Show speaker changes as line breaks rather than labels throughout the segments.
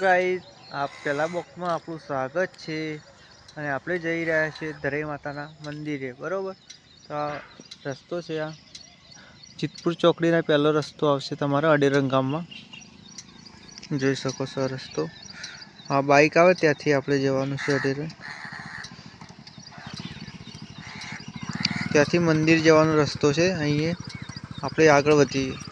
Guys આ પહેલા બોક્સમાં આપણું સ્વાગત છે. અને આપણે જઈ રહ્યા છીએ દરે માતાના મંદિરે, બરાબર? તો આ રસ્તો છે આ. ચિતપુર ચોકડીના પહેલો રસ્તો આવશે તમારા અડેરંગ ગામમાં. જોઈ શકો છો રસ્તો. આ બાઇક આવે ત્યાંથી આપણે જવાનું છે અડેરંગ. ત્યાંથી મંદિર જવાનો રસ્તો છે. અહીંયા આપણે આગળ વધીએ.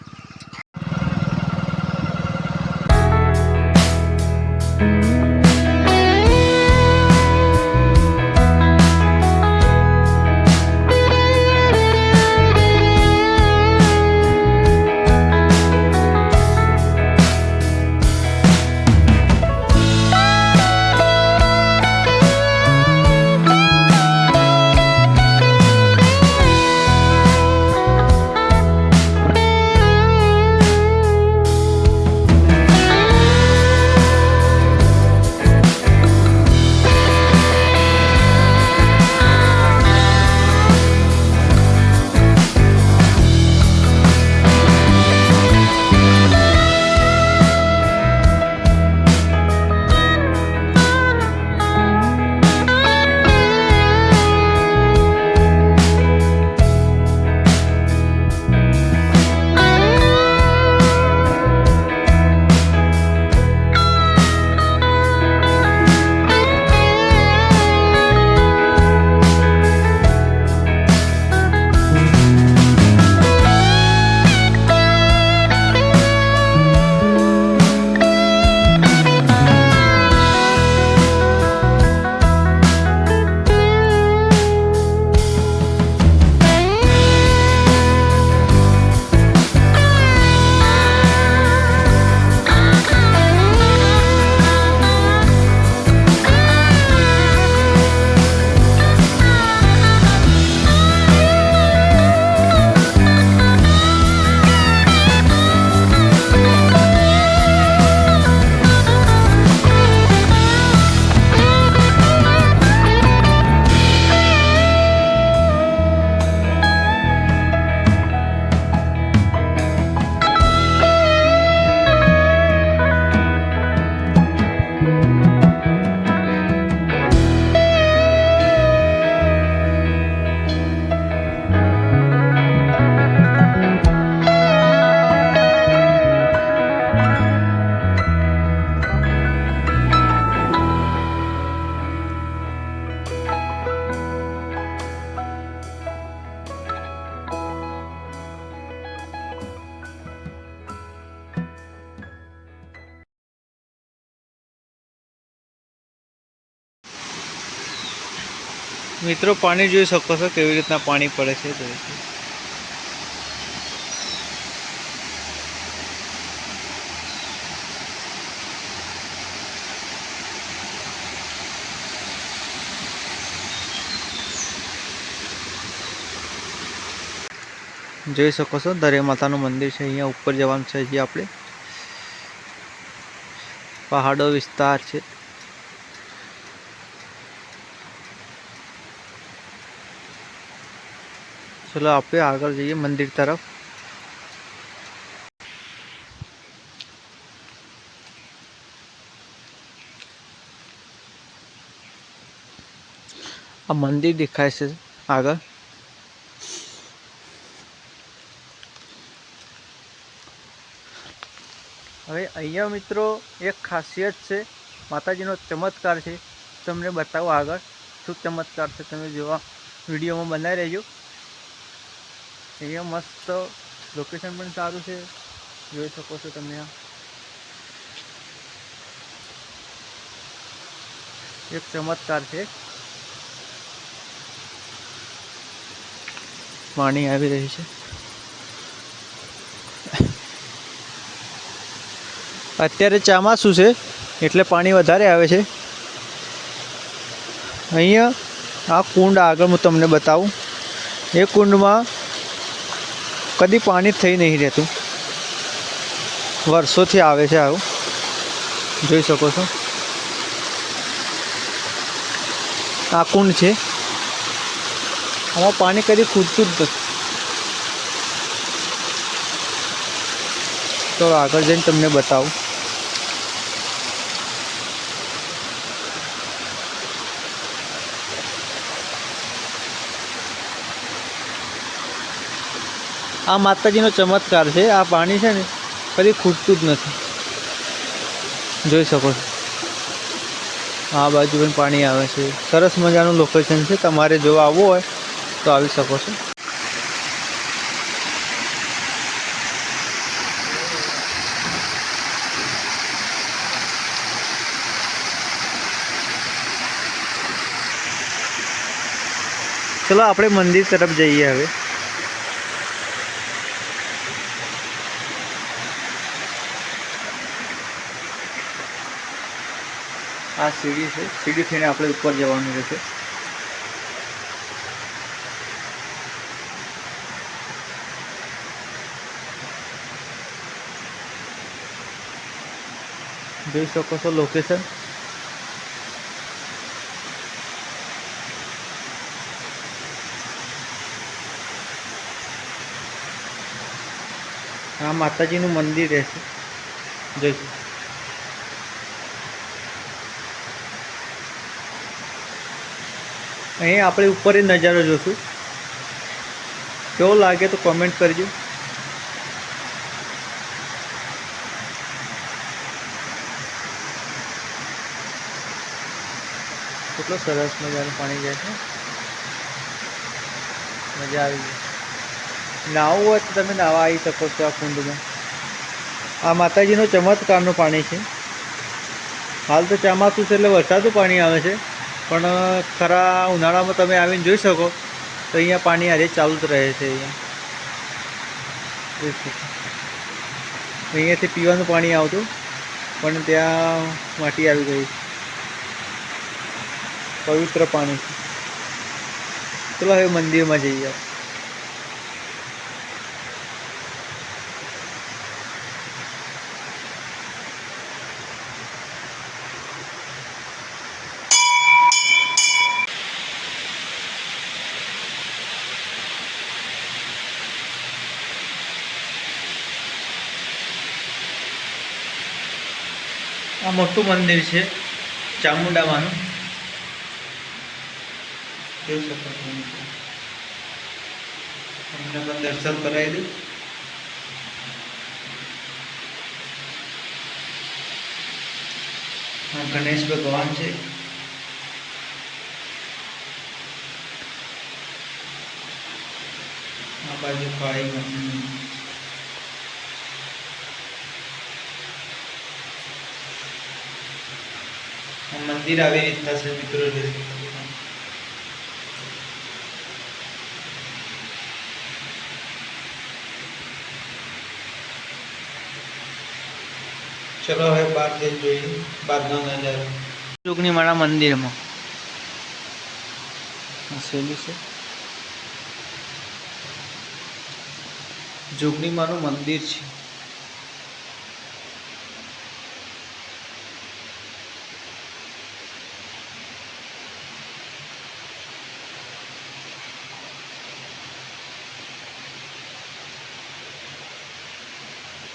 મિત્રો, પાણી જોઈ શકો છો કેવી રીતના પાણી પડે છે, જોઈ શકો. છો દરે માતાનું મંદિર છે, અહીંયા ઉપર જવાનું છે હજી આપણે પહાડો વિસ્તાર છે ચલો આપણે આગળ જઈએ મંદિર તરફ આ મંદિર દેખાય છે આગળ હવે અહીંયા મિત્રો એક ખાસિયત છે માતાજીનો ચમત્કાર છે તમને બતાવો આગળ શું ચમત્કાર છે તમે જોવા વિડીયોમાં બનાવી રહેજો અહીંયા મસ્ત લોકેશન પણ સારું છે. જોઈ શકો છો તમે આ. એક ચમત્કાર છે. પાણી આવી રહી છે. અત્યારે ચામાસું છે? એટલે પાણી વધારે આવે છે. અહીંયા આ કુંડ આગળ હું તમને બતાવું. એ કુંડમાં કદી પાણી થઈ નહીં રહેતું. વર્ષોથી આવે છે આવું. જોઈ શકો છો. આ કુંડ છે. આમાં પાણી કદી ખૂટતું જ નથી. તો આગળ જઈને તમને બતાવું. આ માતાજીનો ચમત્કાર છે, આ પાણી છે ને કદી ખૂટતું જ નથી. જોઈ શકો છો. આ બાજુ પણ પાણી આવે છે. સરસ મજાનું લોકેશન છે. તમારે જો આવવું હોય તો આવી શકો છો. ચલો, આપણે મંદિર તરફ જઈએ હવે. આ સીડી છે. સીડી થઈને આપણે ઉપર જવાનું રહેશે. જોઈ શકો છો લોકેશન આ માતાજીનું મંદિર રહેશે. જોઈશું અહીં આપણે ઉપર જ નજારો જોશું. કેવો લાગે તો કોમેન્ટ કરજો. કેટલો સરસ મજાનું પાણી જાય છે. મજા આવી ગઈ. નાવું હોય તો તમે નાવા આવી શકો છો આ કુંડમાં. આ માતાજીનો ચમત્કારનું પાણી છે. હાલ તો ચોમાસું છે એટલે વરસાદનું પાણી આવે છે. પણ ખરા ઉનાળામાં તમે આવીને જોઈ શકો. તો અહીંયા પાણી આજે ચાલુ જ રહે છે અહીંયા. અહીંયાથી પીવાનું પાણી આવતું, પણ ત્યાં માટી આવી ગઈ. પવિત્ર પાણી. ચલો હવે મંદિરમાં જઈએ. આ મોટું મંદિર છે, ચામુંડામાનું. જોઈ શકો તમને પણ દર્શન કરાવી દઉં. આ ગણેશ ભગવાન છે. આ બાજુ કાળી માતાજી. આ મંદિર આવી રીતના છે મિત્રો. ચલો હવે બહાર જઈને જોઈએ. બહારનો નજારો જોગની માળા મંદિરમાં. શૈલી છે. જોગણીમાનું મંદિર છે.